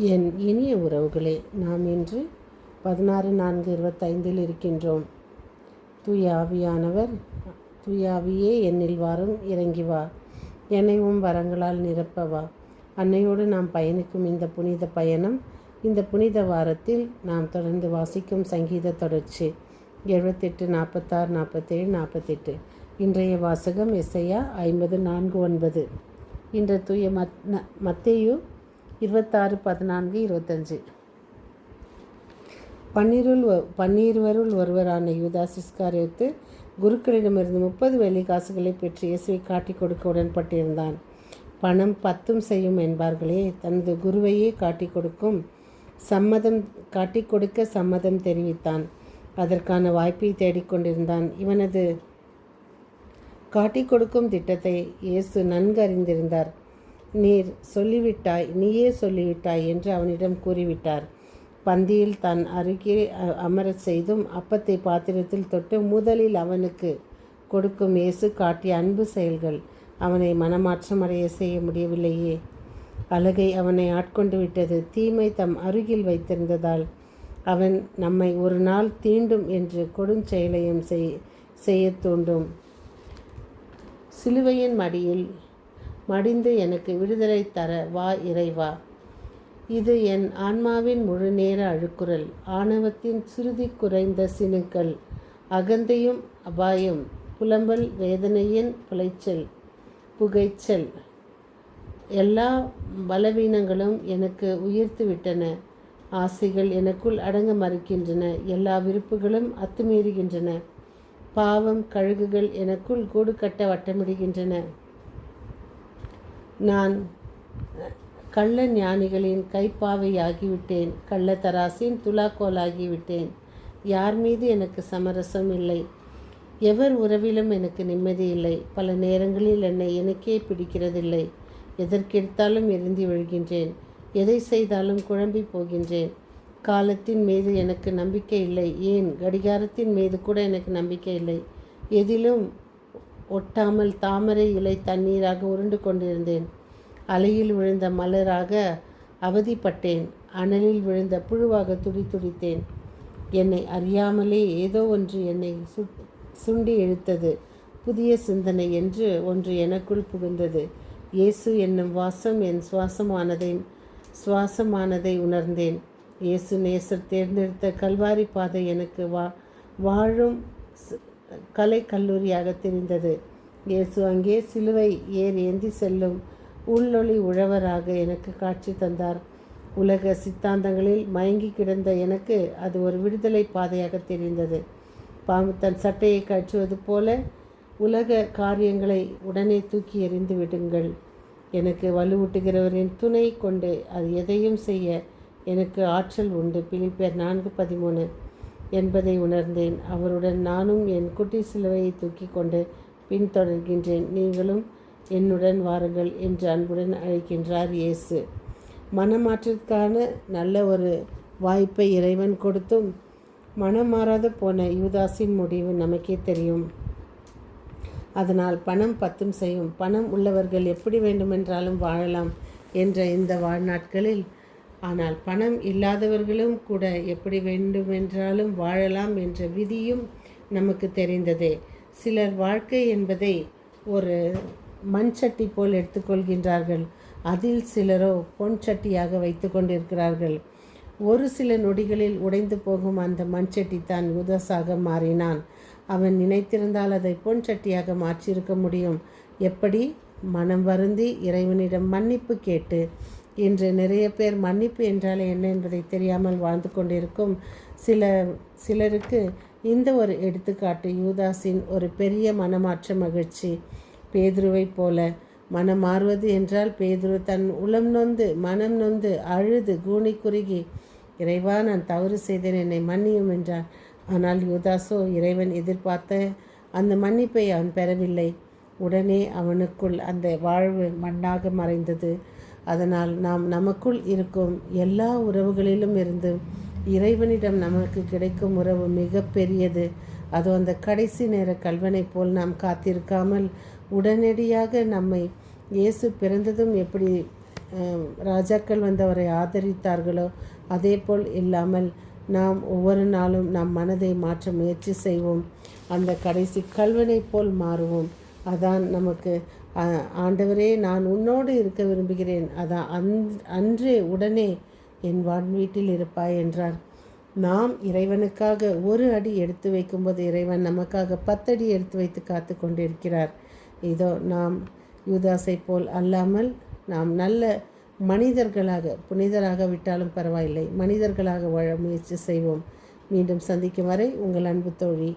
என் இனிய உறவுகளே நாம் இன்று பதினாறு நான்கு இருபத்தைந்தில் இருக்கின்றோம். தூய ஆவியானவர் தூய என்னில் வாரும் இறங்கி வா. என்னையும் வரங்களால் நிரப்பவா அன்னையோடு நாம் பயணிக்கும் இந்த புனித பயணம் இந்த புனித வாரத்தில் நாம் தொடர்ந்து வாசிக்கும் சங்கீத தொடர்ச்சி. எழுபத்தெட்டு நாற்பத்தாறு நாற்பத்தேழு நாற்பத்தெட்டு. இன்றைய வாசகம் எஸ்ஐயா ஐம்பது நான்கு ஒன்பது. இன்று தூய மத் மத்தேயு இருபத்தாறு பதினான்கு இருபத்தஞ்சு. பன்னிருள் ஒ- பன்னிருவருள் ஒருவரான யூதாஸ் சிஸ்காரியத்து குருக்களிடமிருந்து முப்பது வெள்ளி காசுகளை பெற்று இயேசுவை காட்டிக் கொடுக்க உடன்பட்டிருந்தான். பணம் பத்தும் செய்யும் என்பார்களே தனது குருவையே காட்டிக் கொடுக்கும் சம்மதம் காட்டிக் கொடுக்க சம்மதம் தெரிவித்தான். அதற்கான வாய்ப்பை தேடிக்கொண்டிருந்தான் இவனது காட்டிக் கொடுக்கும் திட்டத்தை இயேசு நன்கு அறிந்திருந்தார். நீர் சொல்லிவிட்டாய் நீயே சொல்லிவிட்டாய் என்று அவனிடம் கூறிவிட்டார். பந்தியில் தன் அருகே அமர அமரச் செய்தும் அப்பத்தை பாத்திரத்தில் தொட்டு முதலில் அவனுக்கு கொடுக்கும் இயேசு காட்டிய அன்பு செயல்கள் அவனை மனமாற்றம் அடைய செய்ய முடியவில்லையே. அழுகை அவனை ஆட்கொண்டு விட்டது. தீமை தம் அருகில் வைத்திருந்ததால் அவன் நம்மை ஒரு நாள் தீண்டும் என்று கொடுஞ்செயலையும் செய் செய்ய தூண்டும். சிலுவையின் மடியில் மடிந்து எனக்கு விடுதலை தர வா இறைவா. இது என் ஆன்மாவின் முழுநேர அழுக்குரல். ஆணவத்தின் சுருதி குறைந்த சினுக்கள் அகந்தையும் அபாயம். புலம்பல் வேதனையின் புலைச்சல். புகைச்சல். எல்லா பலவீனங்களும் எனக்கு உயர்த்துவிட்டன ஆசைகள் எனக்குள் அடங்க மறுக்கின்றன. எல்லா விருப்புகளும் அத்துமீறுகின்றன. பாவம் கழுகுகள் எனக்குள் கூடு கட்ட வட்டமிடுகின்றன. நான் கள்ள ஞானிகளின் கைப்பாவையாகிவிட்டேன். கள்ளத்தராசின் துலாக்கோலாகிவிட்டேன். யார் மீது எனக்கு சமரசம் இல்லை? எவர் உறவிலும் எனக்கு நிம்மதி இல்லை. பல நேரங்களில் என்னை எனக்கே பிடிக்கிறதில்லை. எதற்கெடுத்தாலும் எரிந்து விழுகின்றேன். எதை செய்தாலும் குழம்பி போகின்றேன். காலத்தின் மீது எனக்கு நம்பிக்கை இல்லை. ஏன்? கடிகாரத்தின் மீது கூட எனக்கு நம்பிக்கை இல்லை. எதிலும் ஒட்டாமல் தாமரை இலை தண்ணீராக உருண்டு கொண்டிருந்தேன். அலையில் விழுந்த மலராக அவதிப்பட்டேன். அனலில் விழுந்த புழுவாக துடி துடித்தேன். என்னை அறியாமலே ஏதோ ஒன்று என்னை சு சுண்டி இழுத்தது. புதிய சிந்தனை என்று ஒன்று எனக்குள் புகுந்தது. இயேசு என்னும் வாசம் என் சுவாசமானதை சுவாசமானதை உணர்ந்தேன். இயேசு நேசர் தேர்ந்தெடுத்த கல்வாரி பாதை எனக்கு வா வாழும் கலை கல்லூரியாக தெரிந்தது. இயேசு அங்கே சிலுவை ஏறி ஏந்தி செல்லும் உள்ளொளி உழவராக எனக்கு காட்சி தந்தார். உலக சித்தாந்தங்களில் மயங்கி கிடந்த எனக்கு அது ஒரு விடுதலை பாதையாக தெரிந்தது. பாம்பு தன் சட்டையை கற்றுவது போல உலக காரியங்களை உடனே தூக்கி எறிந்து விடுங்கள். எனக்கு வலுவூட்டுகிறவரின் துணை கொண்டு அது எதையும் செய்ய எனக்கு ஆற்றல் உண்டு. பிலிப்பியர் நான்கு பதிமூணு. என்பதை உணர்ந்தேன். அவருடன் நானும் என் குட்டி சிலுவையை தூக்கி கொண்டு பின்தொடர்கின்றேன். நீங்களும் என்னுடன் வாருங்கள் என்று அன்புடன் அழைக்கின்றார் இயேசு. மனமாற்றத்திற்கான நல்ல ஒரு வாய்ப்பை இறைவன் கொடுத்தும் மனம் மாறாத போன யூதாஸின் முடிவு நமக்கே தெரியும். அதனால் பணம் பத்தும் செய்யும். பணம் உள்ளவர்கள் எப்படி வேண்டுமென்றாலும் வாழலாம் என்ற இந்த வாழ்நாட்களில் ஆனால் பணம் இல்லாதவர்களும் கூட எப்படி வேண்டுமென்றாலும் வாழலாம் என்ற விதியும் நமக்கு தெரிந்ததே. சிலர் வாழ்க்கை என்பதை ஒரு மண் சட்டி போல் எடுத்துக்கொள்கின்றார்கள். அதில் சிலரோ பொன் சட்டியாக வைத்து கொண்டிருக்கிறார்கள். ஒரு சில நொடிகளில் உடைந்து போகும் அந்த மண்சட்டி தான் உதசாக மாறினான். அவன் நினைத்திருந்தால் அதை பொன் சட்டியாக மாற்றியிருக்க முடியும். எப்படி? மனம் வருந்தி இறைவனிடம் மன்னிப்பு கேட்டு இன்று நிறைய பேர் மன்னிப்பு என்றால் என்ன என்பதை தெரியாமல் வாழ்ந்து கொண்டிருக்கும் சில சிலருக்கு இந்த ஒரு எடுத்துக்காட்டு யூதாஸின் ஒரு பெரிய மனமாற்ற மகிழ்ச்சி. பேதுருவைப் போல மனம் மாறுவது என்றால் பேதுரு தன் உளம் நொந்து மனம் நொந்து அழுது கூனி குறுகி இறைவா நான் தவறு செய்தேன் என்னை மன்னியும் என்றான் ஆனால் யூதாசோ இறைவன் எதிர்பார்த்த அந்த மன்னிப்பை அவன் பெறவில்லை. உடனே அவனுக்குள் அந்த வாழ்வு மண்ணாக மறைந்தது. அதனால் நாம் நமக்குள் இருக்கும் எல்லா உறவுகளிலும் இருந்து இறைவனிடம் நமக்கு கிடைக்கும் உறவு மிக பெரியது. அது அந்த கடைசி நேர கல்வனை போல் நாம் காத்திருக்காமல் உடனடியாக நம்மை இயேசு பிறந்ததும் எப்படி ராஜாக்கள் வந்து அவரை ஆதரித்தார்களோ அதே போல் இல்லாமல் நாம் ஒவ்வொரு நாளும் நம் மனதை மாற்ற முயற்சி செய்வோம். அந்த கடைசி கல்வனைப் போல் மாறுவோம். அதான் நமக்கு ஆண்டவரே நான் உன்னோடு இருக்க விரும்புகிறேன். அதான் அன் அன்றே உடனே என் வான் வீட்டில் இருப்பாய் என்றார். நாம் இறைவனுக்காக ஒரு அடி எடுத்து வைக்கும்போது இறைவன் நமக்காக பத்தடி எடுத்து வைத்து காத்து கொண்டிருக்கிறார். இதோ நாம் யூதாசை போல் அல்லாமல் நாம் நல்ல மனிதர்களாக புனிதராக விட்டாலும் பரவாயில்லை. மனிதர்களாக வாழ முயற்சி செய்வோம். மீண்டும் சந்திக்கும் வரை உங்கள் அன்பு தோழி